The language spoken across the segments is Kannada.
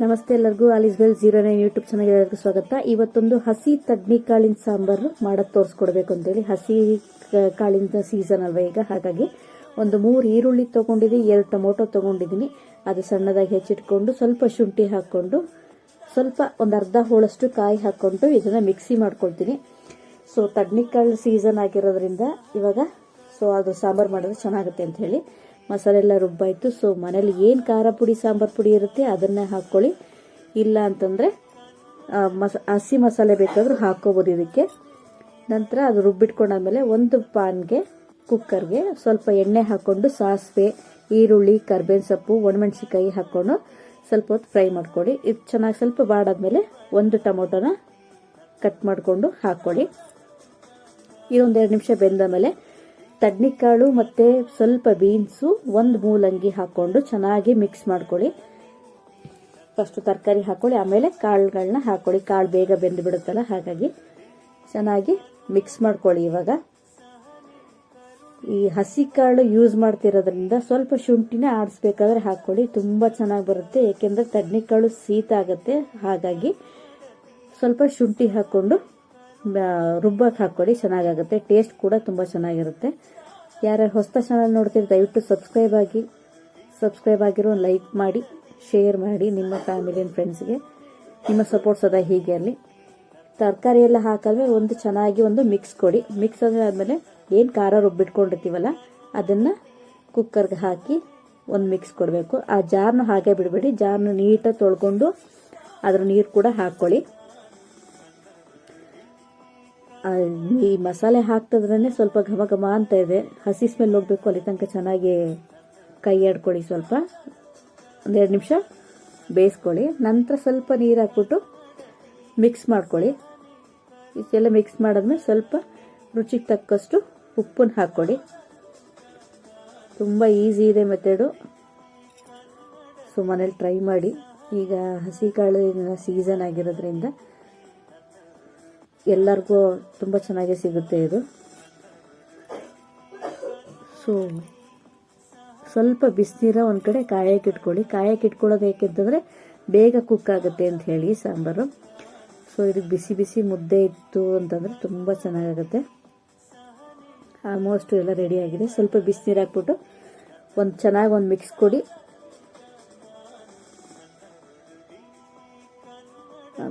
ನಮಸ್ತೆ ಎಲ್ಲರಿಗೂ all is well zero nine YouTube channel ಎಲ್ಲರಿಗೂ ಸ್ವಾಗತ. ಇವತ್ತೊಂದು ಹಸಿ ತಡ್ನಿ ಕಾಳಿನ ಸಾಂಬಾರು ಮಾಡೋದು ತೋರಿಸ್ಕೊಡ್ಬೇಕು ಅಂತೇಳಿ. ಹಸಿ ಕಾಳಿನ ಸೀಸನ್ ಅಲ್ವಾ ಈಗ? ಹಾಗಾಗಿ ಒಂದು ಮೂರು ಈರುಳ್ಳಿ ತೊಗೊಂಡಿದ್ದೀನಿ, ಎರಡು ಟೊಮೊಟೊ ತೊಗೊಂಡಿದ್ದೀನಿ. ಅದು ಸಣ್ಣದಾಗಿ ಹೆಚ್ಚಿಟ್ಕೊಂಡು ಸ್ವಲ್ಪ ಶುಂಠಿ ಹಾಕ್ಕೊಂಡು, ಸ್ವಲ್ಪ ಒಂದು ಅರ್ಧ ಹೋಳಷ್ಟು ಕಾಯಿ ಹಾಕ್ಕೊಂಡು ಇದನ್ನು ಮಿಕ್ಸಿ ಮಾಡ್ಕೊಳ್ತೀನಿ. ಸೊ ತಡ್ನಿಕಾಳು ಸೀಸನ್ ಆಗಿರೋದ್ರಿಂದ ಇವಾಗ ಸೊ ಅದು ಸಾಂಬಾರು ಮಾಡಿದ್ರೆ ಚೆನ್ನಾಗುತ್ತೆ ಅಂತ ಹೇಳಿ. ಮಸಾಲೆ ಎಲ್ಲ ರುಬ್ಬಾಯಿತು. ಸೊ ಮನೇಲಿ ಏನು ಖಾರ ಪುಡಿ, ಸಾಂಬಾರು ಪುಡಿ ಇರುತ್ತೆ ಅದನ್ನೇ ಹಾಕ್ಕೊಳ್ಳಿ. ಇಲ್ಲ ಅಂತಂದರೆ ಮಸ, ಹಸಿ ಮಸಾಲೆ ಬೇಕಾದರೂ ಹಾಕ್ಕೋಬೋದು ಇದಕ್ಕೆ. ನಂತರ ಅದು ರುಬ್ಬಿಟ್ಕೊಂಡಾದ್ಮೇಲೆ ಒಂದು ಪಾನ್ಗೆ, ಕುಕ್ಕರ್ಗೆ ಸ್ವಲ್ಪ ಎಣ್ಣೆ ಹಾಕ್ಕೊಂಡು ಸಾಸಿವೆ, ಈರುಳ್ಳಿ, ಕರ್ಬೇವಿನ ಸೊಪ್ಪು ಒಣಮೆಣ್ಸಿಕಾಯಿ ಹಾಕ್ಕೊಂಡು ಸ್ವಲ್ಪ ಹೊತ್ತು ಫ್ರೈ ಮಾಡ್ಕೊಳ್ಳಿ. ಇದು ಚೆನ್ನಾಗಿ ಸ್ವಲ್ಪ ಬಾಡಾದ್ಮೇಲೆ ಒಂದು ಟೊಮೊಟೊನ ಕಟ್ ಮಾಡಿಕೊಂಡು ಹಾಕ್ಕೊಳ್ಳಿ. ಇದೊಂದು ಎರಡು ನಿಮಿಷ ಬೆಂದ ಮೇಲೆ ತಡ್ನಿಕಾಳು ಮತ್ತು ಸ್ವಲ್ಪ ಬೀನ್ಸು ಒಂದು ಮೂಲಂಗಿ ಹಾಕ್ಕೊಂಡು ಚೆನ್ನಾಗಿ ಮಿಕ್ಸ್ ಮಾಡ್ಕೊಳ್ಳಿ. ಫಸ್ಟು ತರಕಾರಿ ಹಾಕ್ಕೊಳ್ಳಿ ಆಮೇಲೆ ಕಾಳುಗಳನ್ನ ಹಾಕ್ಕೊಳ್ಳಿ ಕಾಳು ಬೇಗ ಬೆಂದು ಬಿಡುತ್ತಲ್ಲ, ಹಾಗಾಗಿ ಚೆನ್ನಾಗಿ ಮಿಕ್ಸ್ ಮಾಡ್ಕೊಳ್ಳಿ ಇವಾಗ. ಈ ಹಸಿ ಕಾಳು ಯೂಸ್ ಮಾಡ್ತಿರೋದ್ರಿಂದ ಸ್ವಲ್ಪ ಶುಂಠಿನ ಆಡಿಸ್ಬೇಕಾದ್ರೆ ಹಾಕ್ಕೊಳ್ಳಿ ತುಂಬ ಚೆನ್ನಾಗಿ ಬರುತ್ತೆ. ಏಕೆಂದರೆ ತಡ್ನಿಕಾಳು ಶೀತ ಆಗುತ್ತೆ, ಹಾಗಾಗಿ ಸ್ವಲ್ಪ ಶುಂಠಿ ಹಾಕ್ಕೊಂಡು ರುಬ್ಬಕ್ಕೆ ಹಾಕ್ಕೊಡಿ ಚೆನ್ನಾಗಾಗುತ್ತೆ. ಟೇಸ್ಟ್ ಕೂಡ ತುಂಬ ಚೆನ್ನಾಗಿರುತ್ತೆ. ಯಾರ್ಯಾರು ಹೊಸ ಚಾನಲ್ ನೋಡ್ತೀರಿ, ದಯವಿಟ್ಟು ಸಬ್ಸ್ಕ್ರೈಬ್ ಆಗಿ ಸಬ್ಸ್ಕ್ರೈಬ್ ಆಗಿರೋ ಲೈಕ್ ಮಾಡಿ ಶೇರ್ ಮಾಡಿ ನಿಮ್ಮ ಫ್ಯಾಮಿಲಿ ಆ್ಯಂಡ್ ಫ್ರೆಂಡ್ಸ್ಗೆ ನಿಮ್ಮ ಸಪೋರ್ಟ್ ಅದ ಹೀಗೆ ಅಲ್ಲಿ ತರಕಾರಿ ಎಲ್ಲ ಹಾಕಿದ್ರೆ ಒಂದು ಚೆನ್ನಾಗಿ ಒಂದು ಮಿಕ್ಸ್ ಕೊಡಿ. ಮಿಕ್ಸ್ ಆದಮೇಲೆ ಏನು ಖಾರ ರುಬ್ಬಿಟ್ಕೊಂಡಿರ್ತೀವಲ್ಲ ಅದನ್ನು ಕುಕ್ಕರ್ಗೆ ಹಾಕಿ ಒಂದು ಮಿಕ್ಸ್ ಕೊಡಬೇಕು. ಆ ಜಾರ್ನು ಹಾಗೆ ಬಿಡಬೇಡಿ, ಜಾರ್ನು ನೀಟಾಗಿ ತೊಳ್ಕೊಂಡು ಅದ್ರ ನೀರು ಕೂಡ ಹಾಕ್ಕೊಳ್ಳಿ. ಈ ಮಸಾಲೆ ಹಾಕ್ತದ್ರೇ ಸ್ವಲ್ಪ ಘಮ ಘಮ ಅಂತ ಇದೆ. ಹಸಿ ಸ್ಮೆಲ್ ಹೋಗಬೇಕು, ಅಲ್ಲಿ ತನಕ ಚೆನ್ನಾಗಿ ಕೈ ಆಡ್ಕೊಳ್ಳಿ ಸ್ವಲ್ಪ. ಒಂದೆರಡು ನಿಮಿಷ ಬೇಯಿಸ್ಕೊಳ್ಳಿ. ನಂತರ ಸ್ವಲ್ಪ ನೀರು ಹಾಕ್ಬಿಟ್ಟು ಮಿಕ್ಸ್ ಮಾಡ್ಕೊಳ್ಳಿ. ಇಷ್ಟೆಲ್ಲ ಮಿಕ್ಸ್ ಮಾಡಿದ್ಮೇಲೆ ಸ್ವಲ್ಪ ರುಚಿಗೆ ತಕ್ಕಷ್ಟು ಉಪ್ಪನ್ನು ಹಾಕ್ಕೊಳ್ಳಿ. ತುಂಬ ಈಸಿ ಇದೆ ಮೆಥಡು ಸೊ ಮನೇಲಿ ಟ್ರೈ ಮಾಡಿ. ಈಗ ಹಸಿ ಕಾಳಿನ ಸೀಸನ್ ಆಗಿರೋದ್ರಿಂದ ಎಲ್ಲರಿಗೂ ತುಂಬ ಚೆನ್ನಾಗಿ ಸಿಗುತ್ತೆ ಇದು. ಸೊ ಸ್ವಲ್ಪ ಬಿಸಿನೀರ ಒಂದು ಕಡೆ ಕಾಯಕ್ಕೆ ಇಟ್ಕೊಳ್ಳಿ. ಕಾಯಕ್ಕೆ ಇಟ್ಕೊಳ್ಳೋದು ಏಕೆಂತಂದರೆ ಬೇಗ ಕುಕ್ ಆಗುತ್ತೆ ಅಂತ ಹೇಳಿ ಸಾಂಬಾರು. ಸೊ ಇದಕ್ಕೆ ಬಿಸಿ ಬಿಸಿ ಮುದ್ದೆ ಇತ್ತು ಅಂತಂದರೆ ತುಂಬ ಚೆನ್ನಾಗಾಗುತ್ತೆ. ಆಲ್ಮೋಸ್ಟ್ ಎಲ್ಲ ರೆಡಿಯಾಗಿದೆ ಸ್ವಲ್ಪ ಬಿಸಿನೀರು ಹಾಕ್ಬಿಟ್ಟು ಒಂದು ಚೆನ್ನಾಗಿ ಒಂದು ಮಿಕ್ಸ್ ಕೊಡಿ.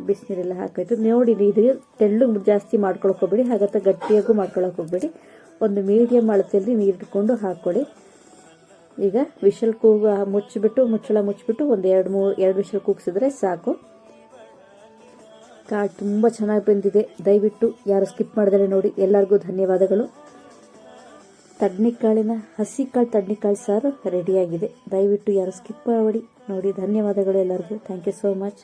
ಬಿಸಿನೀರೆಲ್ಲ ಹಾಕಾಯ್ತು ನೋಡಿ ಇದು ತೆಳ್ಳಗೆ ಜಾಸ್ತಿ ಮಾಡ್ಕೊಳಕ್ಕೆ ಹೋಗ್ಬೇಡಿ. ಹಾಗತ್ತ ಗಟ್ಟಿಯಾಗೂ ಮಾಡ್ಕೊಳಕ್ ಹೋಗ್ಬೇಡಿ. ಒಂದು ಮೀಡಿಯಮ್ ಅಳತೆಯಲ್ಲಿ ನೀರು ಇಟ್ಕೊಂಡು ಹಾಕ್ಕೊಳ್ಳಿ ಈಗ ವಿಷಲ್ ಕೂಗ ಮುಚ್ಚಿಬಿಟ್ಟು, ಮುಚ್ಚಳ ಮುಚ್ಚಿಬಿಟ್ಟು ಒಂದು ಎರಡು ಮೂರು ಎರಡು ವಿಷಲ್ ಕೂಗಿಸಿದ್ರೆ ಸಾಕು. ಕಾಳು ತುಂಬ ಚೆನ್ನಾಗಿ ಬಂದಿದೆ. ದಯವಿಟ್ಟು ಯಾರು ಸ್ಕಿಪ್ ಮಾಡಿದರೆ ನೋಡಿ. ಎಲ್ಲರಿಗೂ ಧನ್ಯವಾದಗಳು. ತಡ್ನಿಕಾಳಿನ ಹಸಿ ಕಾಳು ತಡ್ನಿಕಾಳು ಸಾರು ರೆಡಿಯಾಗಿದೆ ದಯವಿಟ್ಟು ಯಾರು ಸ್ಕಿಪ್ ಮಾಡಿ ನೋಡಿ. ಧನ್ಯವಾದಗಳು ಎಲ್ಲರಿಗೂ. Thank you so much